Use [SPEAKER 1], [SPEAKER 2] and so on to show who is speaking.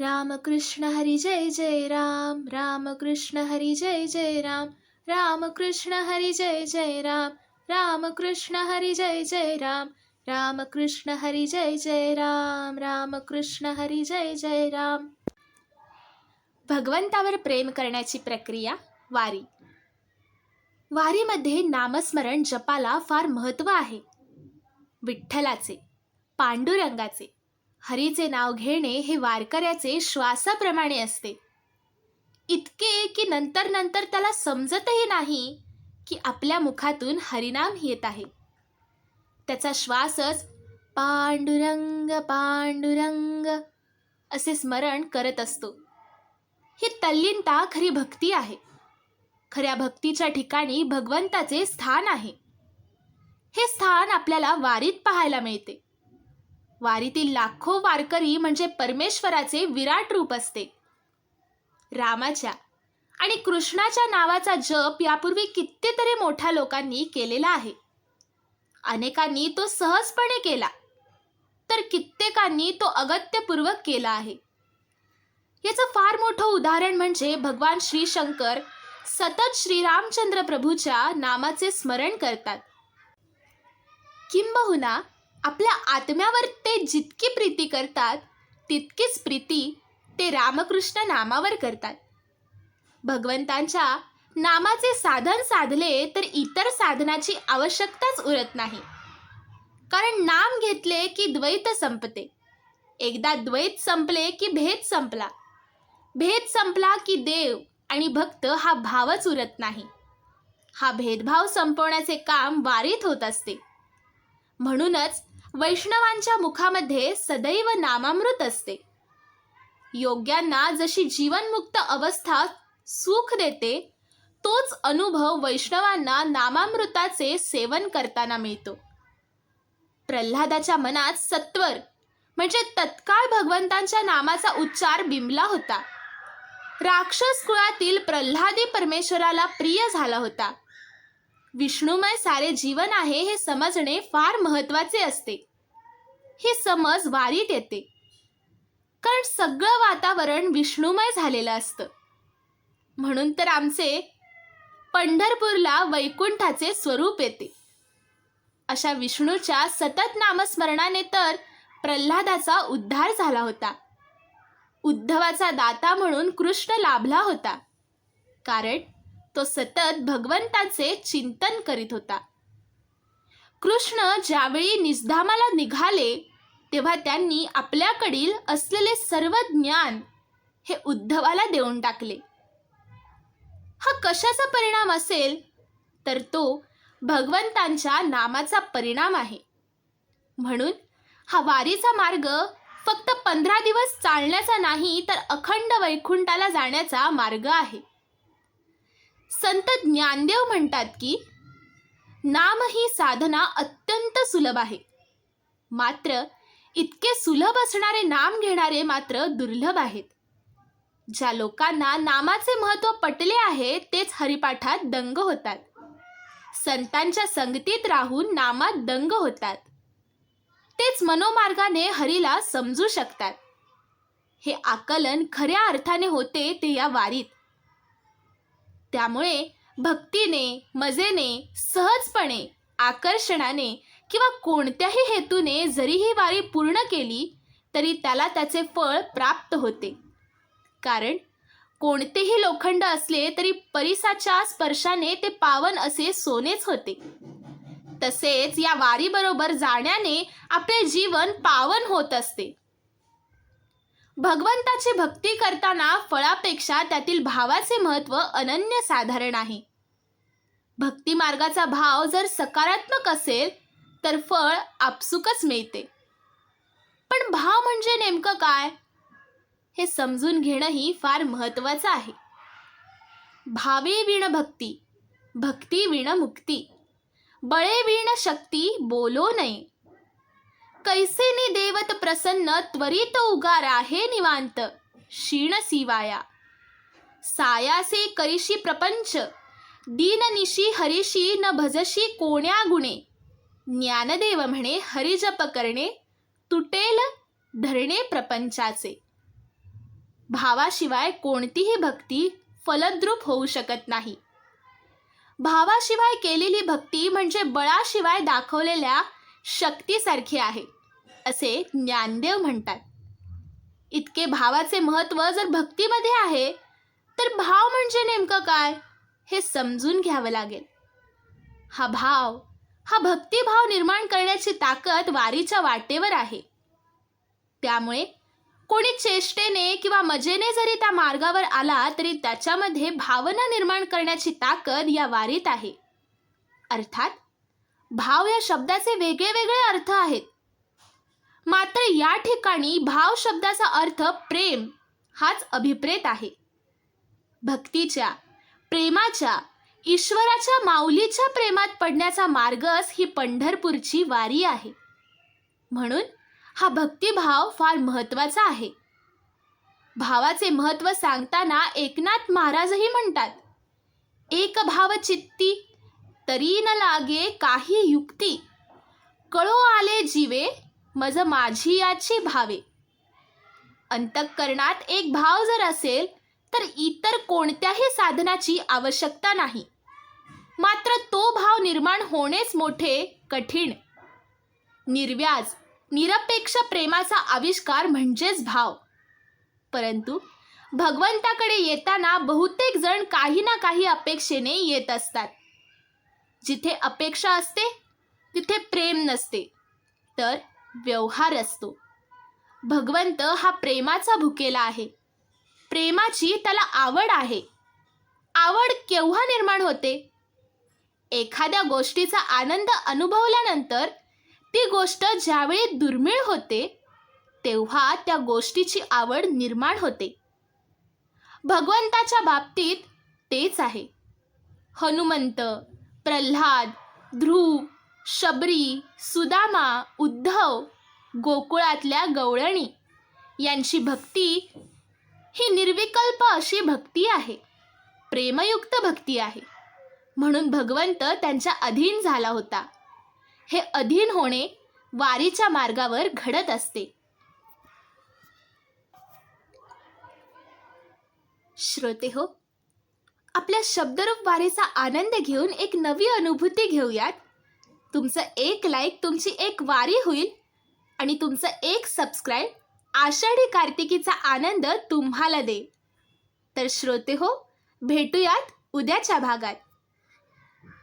[SPEAKER 1] रामकृष्ण हरी जय जय राम रामकृष्ण हरी जय जय राम रामकृष्ण हरी जय जय राम रामकृष्ण हरी जय जय राम रामकृष्ण हरी जय जय राम रामकृष्ण हरी जय जय राम. भगवंतावर प्रेम करण्याची प्रक्रिया वारी. वारीमध्ये नामस्मरण जपाला फार महत्त्व आहे. विठ्ठलाचे पांडुरंगाचे हरीचे नाव घेणे हे वारकऱ्याचे श्वासाप्रमाणे असते. इतके की नंतर नंतर त्याला समजतही नाही की आपल्या मुखातून हरिनाम येत आहे. त्याचा श्वासच पांडुरंग पांडुरंग असे स्मरण करत असतो. ही तल्लीनता खरी भक्ती आहे. खऱ्या भक्तीच्या ठिकाणी भगवंताचे स्थान आहे. हे स्थान आपल्याला वारीत पाहायला मिळते. वारीतील लाखो वारकरी म्हणजे परमेश्वराचे विराट रूप असते. रामाच्या आणि कृष्णाच्या नावाचा जप यापूर्वी कितीतरी मोठ्या लोकांनी केलेला आहे. अनेकांनी तो सहजपणे केला तर कित्येकांनी तो अगत्यपूर्वक केला आहे. याचं फार मोठं उदाहरण म्हणजे भगवान श्री शंकर सतत श्रीरामचंद्र प्रभूच्या नामाचे स्मरण करतात. किंबहुना आपल्या आत्म्यावर ते जितकी प्रीती करतात तितकीच प्रीती ते रामकृष्ण नामावर करतात. भगवंतांच्या नामाचे साधन साधले तर इतर साधनाची आवश्यकताच उरत नाही. कारण नाम घेतले की द्वैत संपते. एकदा द्वैत संपले की भेद संपला. भेद संपला की देव आणि भक्त हा भावच उरत नाही. हा भेदभाव संपवण्याचे काम वारीत होत असते. म्हणूनच वैष्णवांच्या मुखामध्ये सदैव नामामृत असते. योग्यांना जशी जीवनमुक्त अवस्था सुख देते तोच अनुभव वैष्णवांना नामामृताचे सेवन करताना मिळतो. प्रल्हादाच्या मनात सत्वर म्हणजे तत्काळ भगवंतांच्या नामाचा उच्चार बिंबला होता. राक्षस कुळातील प्रल्हादी परमेश्वराला प्रिय झाला होता. विष्णुमय सारे जीवन आहे हे समजणे फार महत्त्वाचे असते. ही समज वारीत येते. कारण सगळं वातावरण विष्णुमय झालेलं असतं. म्हणून तर आमचे पंढरपूरला वैकुंठाचे स्वरूप येते. अशा विष्णूच्या सतत नामस्मरणाने तर प्रल्हादाचा उद्धार झाला होता. उद्धवाचा दाता म्हणून कृष्ण लाभला होता. कारण तो सतत भगवंताचे चिंतन करीत होता. कृष्ण ज्यावेळी निजधामाला निघाले तेव्हा त्यांनी आपल्याकडील असलेले सर्व ज्ञान हे उद्धवाला देऊन टाकले. हा कशाचा परिणाम असेल? तर तो भगवंतांच्या नामाचा परिणाम आहे. म्हणून हा वारीचा मार्ग फक्त पंधरा दिवस चालण्याचा नाही तर अखंड वैकुंठाला जाण्याचा मार्ग आहे. संत ज्ञानदेव म्हणतात की नाम ही साधना अत्यंत सुलभ आहे. मात्र इतके सुलभ असणारे नाम घेणारे मात्र दुर्लभ आहेत. ज्या लोकांना नामाचे महत्त्व पटले आहे तेच हरिपाठात दंग होतात. संतांच्या संगतीत राहून नामात दंग होतात. तेच मनोमार्गाने हरीला समजू शकतात. हे आकलन खऱ्या अर्थाने होते ते या वारीत. त्यामुळे भक्तीने मजेने सहजपणे आकर्षणाने किंवा कोणत्याही हेतूने जरी ही वारी पूर्ण केली तरी त्याला त्याचे फळ प्राप्त होते. कारण कोणतेही लोखंड असले तरी परिसाच्या स्पर्शाने ते पावन असे सोनेच होते. तसेच या वारीबरोबर जाण्याने आपले जीवन पावन होत असते. भगवंताची भक्ती करताना फळापेक्षा त्यातील भावाचे महत्त्व अनन्य साधारण आहे. भक्ती मार्गाचा भाव जर सकारात्मक असेल तर फळ आपसुकच मिळते. पण भाव म्हणजे नेमकं काय? हे समजून घेणंही फार महत्त्वाचं आहे. भावे विण भक्ती भक्ती विण मुक्ती बळे विण शक्ती बोलो नये. कैसेनी देवत प्रसन्न त्वरित उगार आहे निवांत क्षीण सिवाया. सायासे करिशी प्रपंच दीननिशी हरिशी न भजशी कोण्या गुणे. ज्ञानदेव म्हणे हरिजप करणे तुटेल धरणे प्रपंचाचे. भावाशिवाय कोणतीही भक्ती फलद्रूप होऊ शकत नाही. भावाशिवाय केलेली भक्ती म्हणजे बळाशिवाय दाखवलेल्या शक्तीसारखी आहे असे ज्ञानदेव म्हणतात. इतके भावाचे महत्त्व जर भक्तीमध्ये आहे तर भाव म्हणजे नेमकं काय हे समजून घ्यावं लागेल. हा भाव हा भक्तिभाव निर्माण करण्याची ताकद वारीच्या वाटेवर आहे. त्यामुळे कोणी चेष्टेने किंवा मजेने जरी त्या मार्गावर आला तरी त्याच्यामध्ये भावना निर्माण करण्याची ताकद या वारीत आहे. अर्थात भाव या शब्दाचे वेगळे वेगळे अर्थ आहेत. मात्र या ठिकाणी भाव शब्दाचा अर्थ प्रेम हाच अभिप्रेत आहे. भक्तीच्या प्रेमाच्या ईश्वराच्या माऊलीच्या प्रेमात पडण्याचा मार्गच ही पंढरपूरची वारी आहे. म्हणून हा भक्तिभाव फार महत्त्वाचा आहे. भावाचे महत्त्व सांगताना एकनाथ महाराजही म्हणतात एक भाव चित्ती तरी न लागे काही युक्ती. कळो आले जीवे मज माझी याची भावे. अंतःकरणात एक भाव जर असेल तर इतर कोणत्याही साधनाची आवश्यकता नाही. मात्र तो भाव निर्माण होणेच मोठे कठीण. निर्व्याज निरपेक्ष प्रेमाचा आविष्कार म्हणजेच भाव. परंतु भगवंताकडे येताना बहुतेक जण काही ना काही अपेक्षेने येत असतात. जिथे अपेक्षा असते तिथे प्रेम नसते तर व्यवहार असतो. भगवंत हा प्रेमाचा भुकेला आहे. प्रेमाची त्याला आवड आहे. आवड केव्हा निर्माण होते? एखाद्या गोष्टीचा आनंद अनुभवल्यानंतर ती गोष्ट ज्यावेळी दुर्मिळ होते तेव्हा त्या गोष्टीची आवड निर्माण होते. भगवंताच्या बाबतीत तेच आहे. हनुमंत प्रल्हाद ध्रुव शबरी सुदामा उद्धव गोकुळातल्या गवळणी यांची भक्ती ही निर्विकल्प अशी भक्ती आहे. प्रेमयुक्त भक्ती आहे. म्हणून भगवंत त्यांच्या अधीन झाला होता. हे अधीन होणे वारीच्या मार्गावर घडत असते. श्रोते हो आपल्या शब्दरूप वारीचा आनंद घेऊन एक नवी अनुभूती घेऊयात. तुमचं एक लाईक तुमची एक वारी होईल आणि तुमचं एक सबस्क्राईब आषाढी कार्तिकीचा आनंद तुम्हाला दे. तर श्रोते हो भेटूयात उद्याच्या भागात.